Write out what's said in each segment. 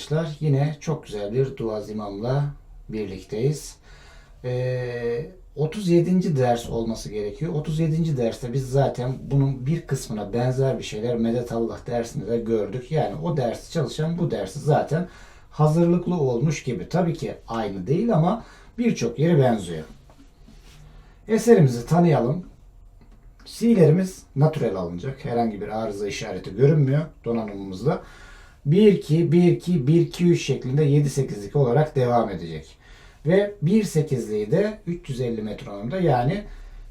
arkadaşlar. Yine çok güzel bir dua imamla birlikteyiz. Ee, 37. ders olması gerekiyor. 37. derste biz zaten bunun bir kısmına benzer bir şeyler Medet Allah dersinde de gördük. Yani o dersi çalışan bu dersi zaten hazırlıklı olmuş gibi. Tabii ki aynı değil ama birçok yeri benziyor. Eserimizi tanıyalım. Si'lerimiz natürel alınacak. Herhangi bir arıza işareti görünmüyor donanımımızda. 1-2, 1-2, 1-2-3 şeklinde 7-8'lik olarak devam edecek. Ve 1-8'liği de 350 metronomda yani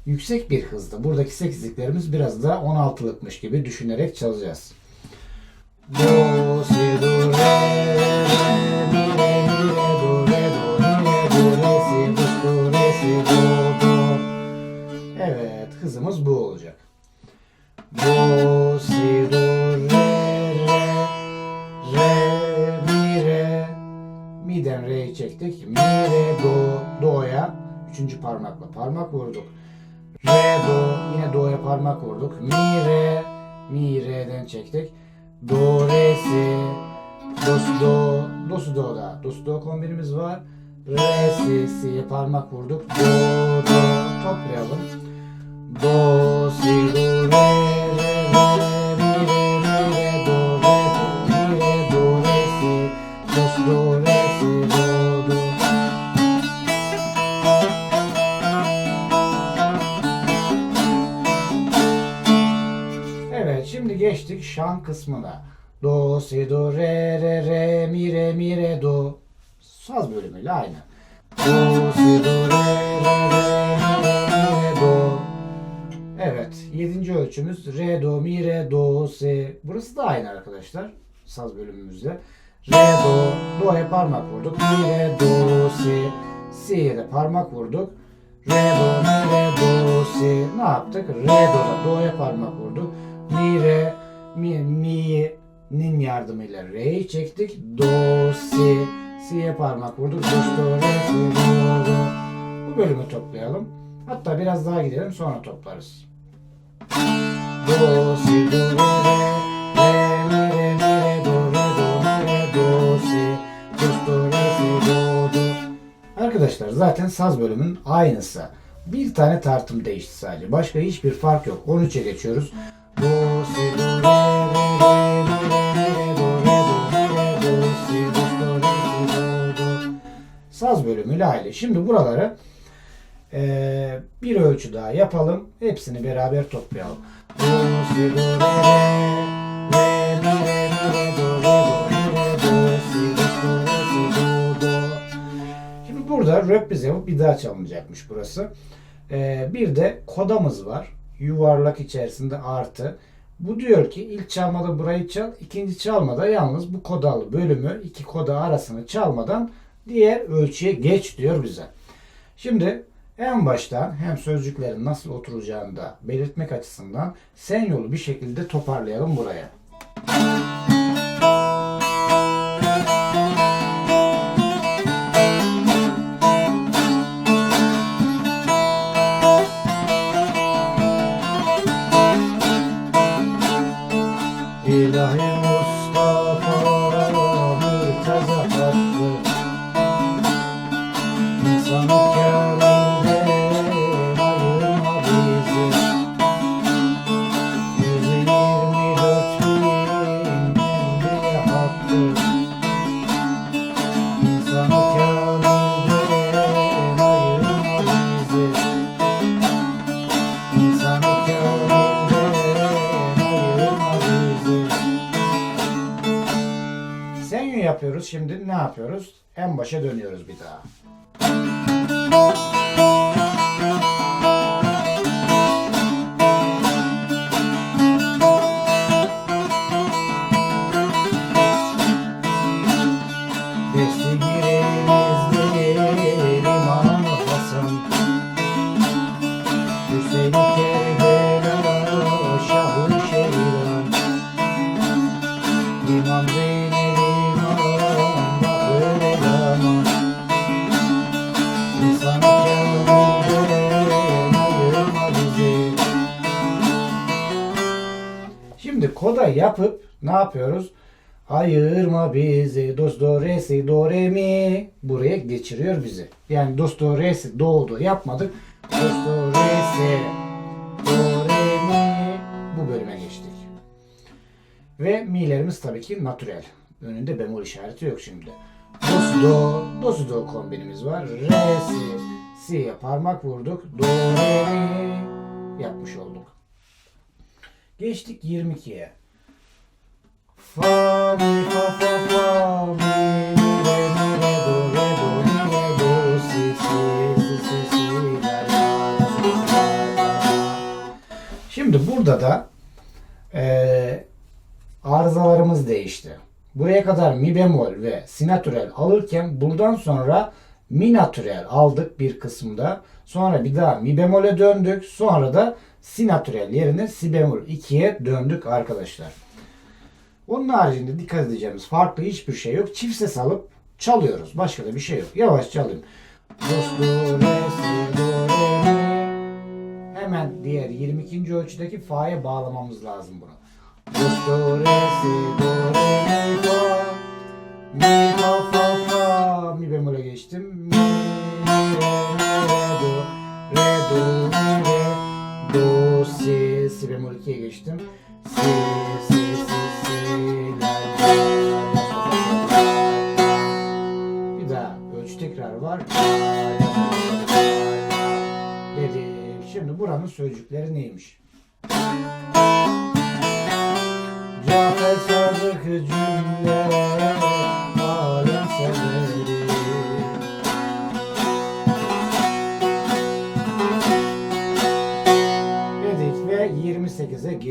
yüksek bir hızda. Buradaki 8'liklerimiz biraz da 16'lıkmış gibi düşünerek çalacağız. Do, si, do, re, re. Evet, hızımız bu olacak. Do, si, do, Mi'den re'yi çektik. Mi, re, do, do'ya. Üçüncü parmakla parmak vurduk. Re, do, yine do'ya parmak vurduk. Mi, re, mi, re'den çektik. Do, re, si, do, si, do, do, si, do da. Do, si, do kombinimiz var. Re, si, si'ye parmak vurduk. Do, do, toplayalım. Do, si, do, re, kısmına. Do, si, do, re, re, re, mi, re, mi, re, do. Saz bölümüyle aynı. Do, si, do, re, re, re, mi, re, do. Evet, yedinci ölçümüz re, do, mi, re, do, si. Burası da aynı arkadaşlar. Saz bölümümüzde. Re, do, do'ya parmak vurduk. Mi, re, do, si. Si'ye de parmak vurduk. Re, do, mi, re, do, si. Ne yaptık? Re, do'da do'ya parmak vurduk. Mi, re, mi, mi'nin yardımıyla re'yi çektik. Do, si. Si'ye parmak vurduk. Do, do, re, si, do, do. Bu bölümü toplayalım. Hatta biraz daha gidelim sonra toplarız. Do, si, do, re, re, mi, re, mi, re, do, re, do, mi, re, do, si, do, si, do, re, si, do, do. Arkadaşlar zaten saz bölümünün aynısı. Bir tane tartım değişti sadece. Başka hiçbir fark yok. 13'e geçiyoruz. Saz bölümüyle aile. Şimdi buraları ee, bir ölçü daha yapalım. Hepsini beraber toplayalım. Şimdi burada röplize yapıp bir daha çalınacakmış burası. Ee, bir de kodamız var. Yuvarlak içerisinde artı. Bu diyor ki ilk çalmada burayı çal, ikinci çalmada yalnız bu kodalı bölümü iki koda arasını çalmadan diğer ölçüye geç diyor bize. Şimdi en baştan hem sözcüklerin nasıl oturacağını da belirtmek açısından sen yolu bir şekilde toparlayalım buraya. Yapıyoruz. Şimdi ne yapıyoruz? En başa dönüyoruz bir daha. Yapıp ne yapıyoruz? Ayırma bizi dost do re si do re mi buraya geçiriyor bizi. Yani dost do re si do do yapmadık. Dost do re si do re mi bu bölüme geçtik. Ve mi'lerimiz tabii ki natürel. Önünde bemol işareti yok şimdi. Do, do, do, si, do kombinimiz var. Re, si, si'ye parmak vurduk. Do, re, mi yapmış olduk. Geçtik 22'ye. Şimdi burada da eee arızalarımız değişti. Buraya kadar mi bemol ve si natürel alırken buradan sonra mi natürel aldık bir kısımda. Sonra bir daha mi bemole döndük. Sonra da si natürel yerine si bemol 2'ye döndük arkadaşlar. Onun haricinde dikkat edeceğimiz farklı hiçbir şey yok. Çift ses alıp çalıyoruz. Başka da bir şey yok. Yavaş çalayım. Hemen diğer 22. ölçüdeki fa'ya bağlamamız lazım bunu. Do, re, si, do, re, mi, fa. Mi, fa, fa.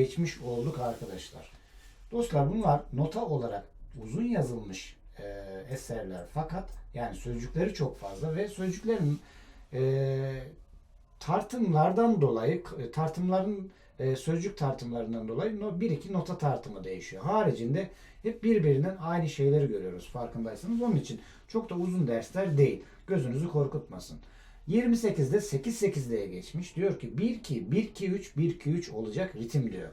Geçmiş olduk arkadaşlar. Dostlar bunlar nota olarak uzun yazılmış e, eserler fakat yani sözcükleri çok fazla ve sözcüklerin e, tartımlardan dolayı e, tartımların e, sözcük tartımlarından dolayı bir iki nota tartımı değişiyor. Haricinde hep birbirinden aynı şeyleri görüyoruz farkındaysanız. Onun için çok da uzun dersler değil. Gözünüzü korkutmasın. 28'de 8-8'liğe geçmiş. Diyor ki 1-2, 1-2-3, 1-2-3 olacak ritim diyor.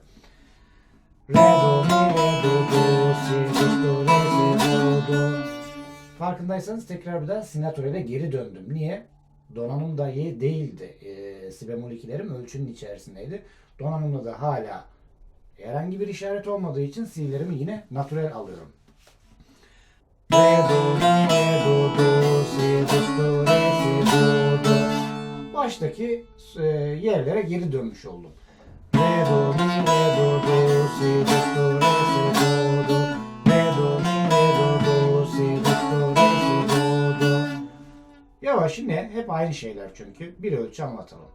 Re, do, mi, re, do, do, si, do, do, re, si, do, do. Farkındaysanız tekrar bir daha sinatürele geri döndüm. Niye? Donanım da iyi değildi. E, si bemol 2'lerim ölçünün içerisindeydi. Donanımda da hala herhangi bir işaret olmadığı için si'lerimi yine natürel alıyorum. Re, do, mi, Baştaki e, yerlere geri dönmüş oldum. Re, do, mi, re, do, do, si, do, do, re, si, do, do. Re, do, mi, re, do, do, si, do, do, re, si, do, do. Yavaş yine hep aynı şeyler çünkü. Bir ölçü anlatalım.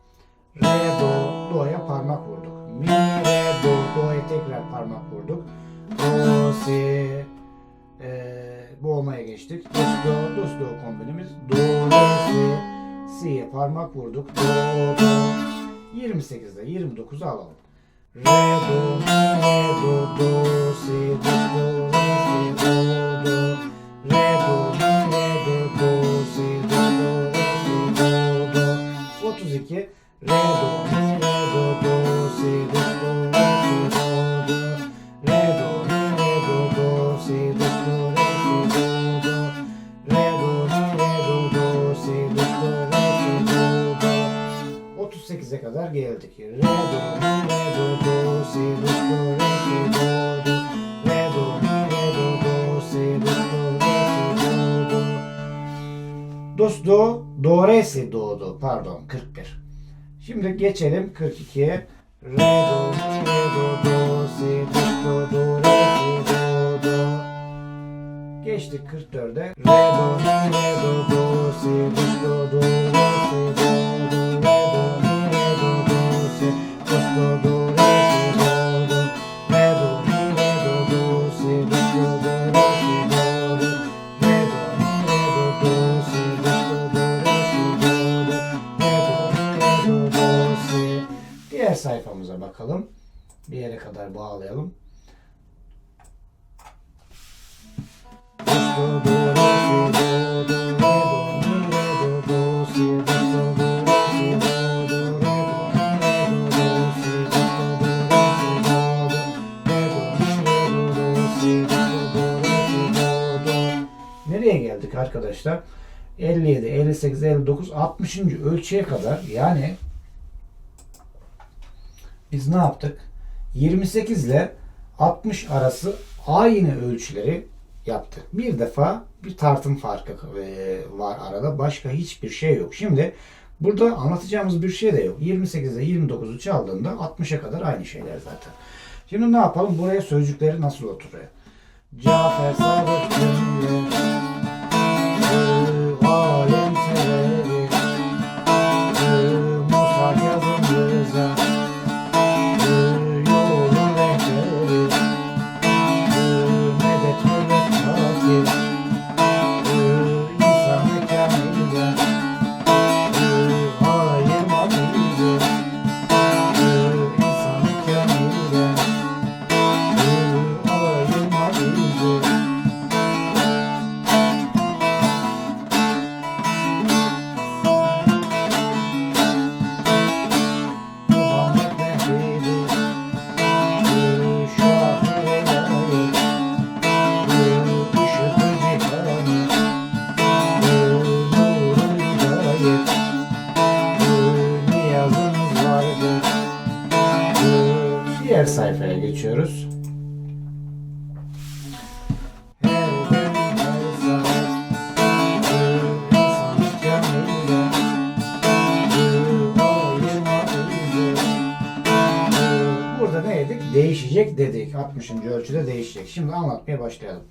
Re, do, do'ya parmak vurduk. Mi, re, do, do'ya tekrar parmak vurduk. Do, si, e, boğmaya geçtik. Dos, do, dos, do kombinimiz. Do, re, si, si'ye parmak vurduk. Do, do. 28'de 29'u alalım. Re, do, do, Dos, do, do, re, si, do, do. Pardon 41. Şimdi geçelim 42'ye. Re, do, re, do, do, si, do, do, re, si, do, do. Geçtik 44'e. Re, do, re, do, do, si, do, do, re, do, mi, re, do, do, si, do, do, do, re, arkadaşlar 57, 58, 59, 60. ölçüye kadar yani biz ne yaptık? 28 ile 60 arası aynı ölçüleri yaptık. Bir defa bir tartım farkı e, var arada. Başka hiçbir şey yok. Şimdi burada anlatacağımız bir şey de yok. 28 ile 29'u çaldığında 60'a kadar aynı şeyler zaten. Şimdi ne yapalım? Buraya sözcükleri nasıl oturuyor? Cafer Sadık Ne dedik? Değişecek dedik. 60. ölçüde değişecek. Şimdi anlatmaya başlayalım.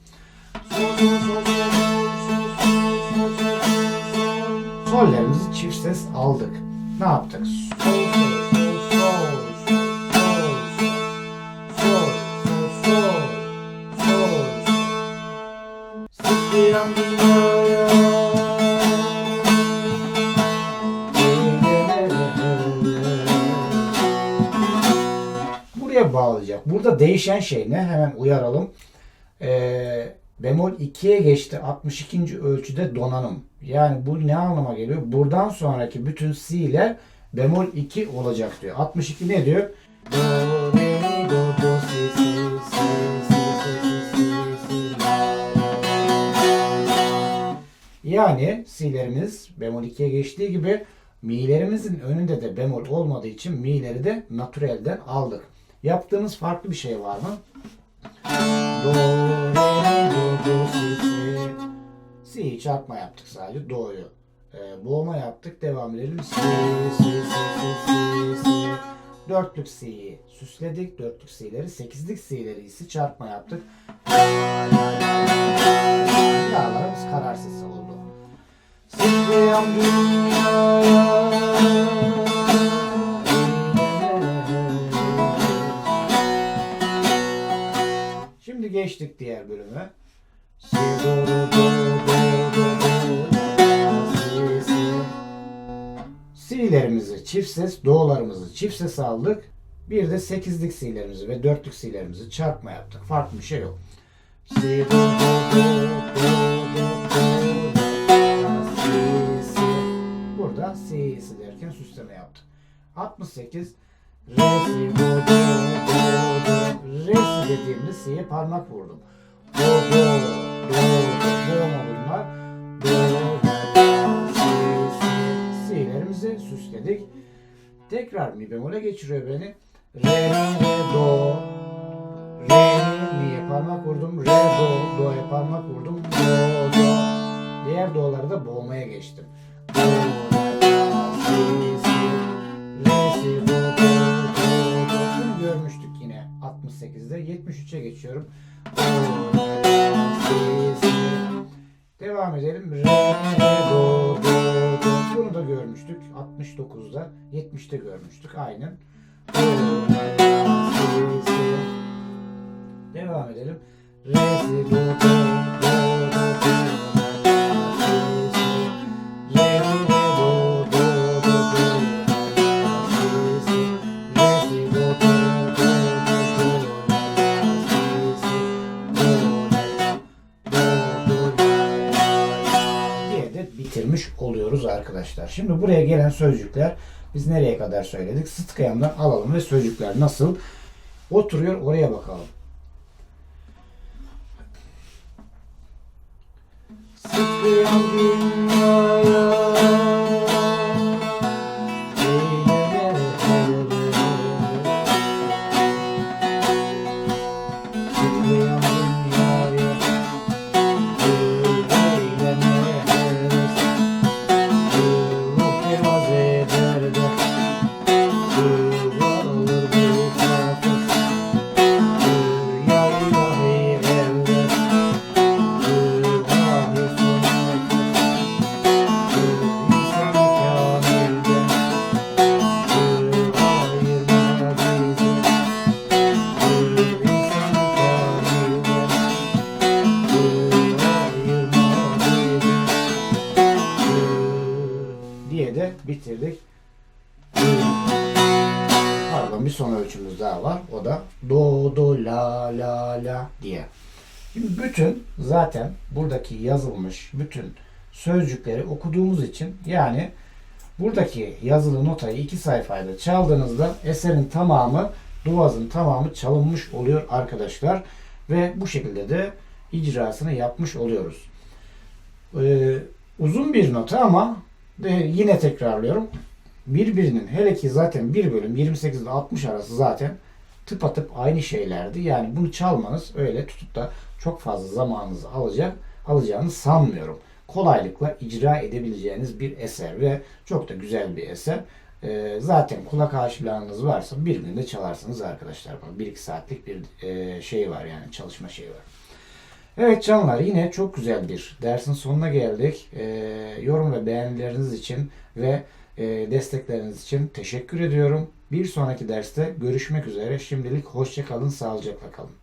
Sollerimizi çift ses aldık. Ne yaptık? Sol, sol, Burada değişen şey ne? Hemen uyaralım. E, bemol 2'ye geçti 62. ölçüde donanım. Yani bu ne anlama geliyor? Buradan sonraki bütün c'ler bemol 2 olacak diyor. 62 ne diyor? Do, re, do, do, si, si, si, Yani si'lerimiz bemol 2'ye geçtiği gibi mi'lerimizin önünde de bemol olmadığı için mi'leri de natürelden aldık. Yaptığımız farklı bir şey var mı? Do, re, do, do, si, si. Si'yi çarpma yaptık sadece. Do'yu. Ee, boğma yaptık. Devam edelim. Si, si, si, si, si, si. Dörtlük Si'yi süsledik. Dörtlük Si'leri. Sekizlik Si'leri ise çarpma yaptık. La'larımız kararsız oldu. Sıkıyan dünyaya Geçtik diğer bölüme. Si, do, do, do, do, do, si, si. Si'lerimizi çift ses, do'larımızı çift ses aldık. Bir de sekizlik si'lerimizi ve dörtlük si'lerimizi çarpma yaptık. Farklı bir şey yok. Si, do, do, do, do, do, do, si, si. Burada si'si derken süsleme yaptık. 68 Re, si, do, do, do, do. Re, si dediğimde si'ye parmak vurdum. Do, do, do, do. Boğma bunlar. Do, si, si. Si'lerimizi süsledik. Tekrar mi bemole geçiriyor beni. Re, re, do. Re, mi, mi'ye parmak vurdum. Re, do, do'ya parmak vurdum. Do, do. Diğer do'ları da boğmaya geçtim. Do, la, si, si. Re, si, do, do, do, do. Bunu görmüştük yine 68'de. 73'e geçiyorum. Devam edelim. Re, do, do, do. Bunu da görmüştük 69'da. 70'te görmüştük. Aynen. Devam edelim. Re, si, do, do, do, arkadaşlar. Şimdi buraya gelen sözcükler biz nereye kadar söyledik? Sıtkıyamdan alalım ve sözcükler nasıl oturuyor oraya bakalım. Sıkıyorum dünyaya Şimdi bütün zaten buradaki yazılmış bütün sözcükleri okuduğumuz için yani buradaki yazılı notayı iki sayfayla çaldığınızda eserin tamamı duvazın tamamı çalınmış oluyor arkadaşlar. Ve bu şekilde de icrasını yapmış oluyoruz. Ee, uzun bir nota ama de yine tekrarlıyorum. Birbirinin hele ki zaten bir bölüm 28 ile 60 arası zaten tıpatıp aynı şeylerdi. Yani bunu çalmanız öyle tutup da çok fazla zamanınızı alacak alacağını sanmıyorum. Kolaylıkla icra edebileceğiniz bir eser ve çok da güzel bir eser. Ee, zaten kulak aşilarınız varsa bir günde çalarsınız arkadaşlar. 1-2 saatlik bir e, şey var yani çalışma şeyi var. Evet canlar yine çok güzel bir dersin sonuna geldik. Ee, yorum ve beğenileriniz için ve e, destekleriniz için teşekkür ediyorum. Bir sonraki derste görüşmek üzere. Şimdilik hoşça kalın, sağlıcakla kalın.